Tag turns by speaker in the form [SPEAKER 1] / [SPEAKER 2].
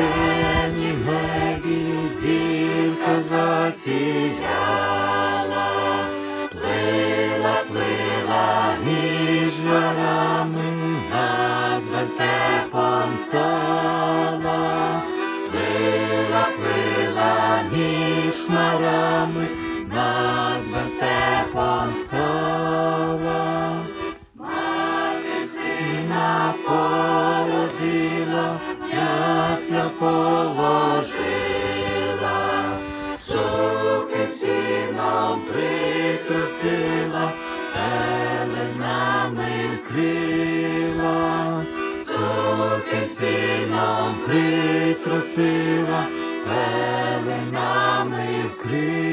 [SPEAKER 1] сині небі зірка засіяла, плила, плила між горами, над вертепом стала, плила, плила між хмарами, над вертепом стала. я положила, сіном притрусила, Пеленами вкрила, сухим сіном притрусила, Пеленами вкрила.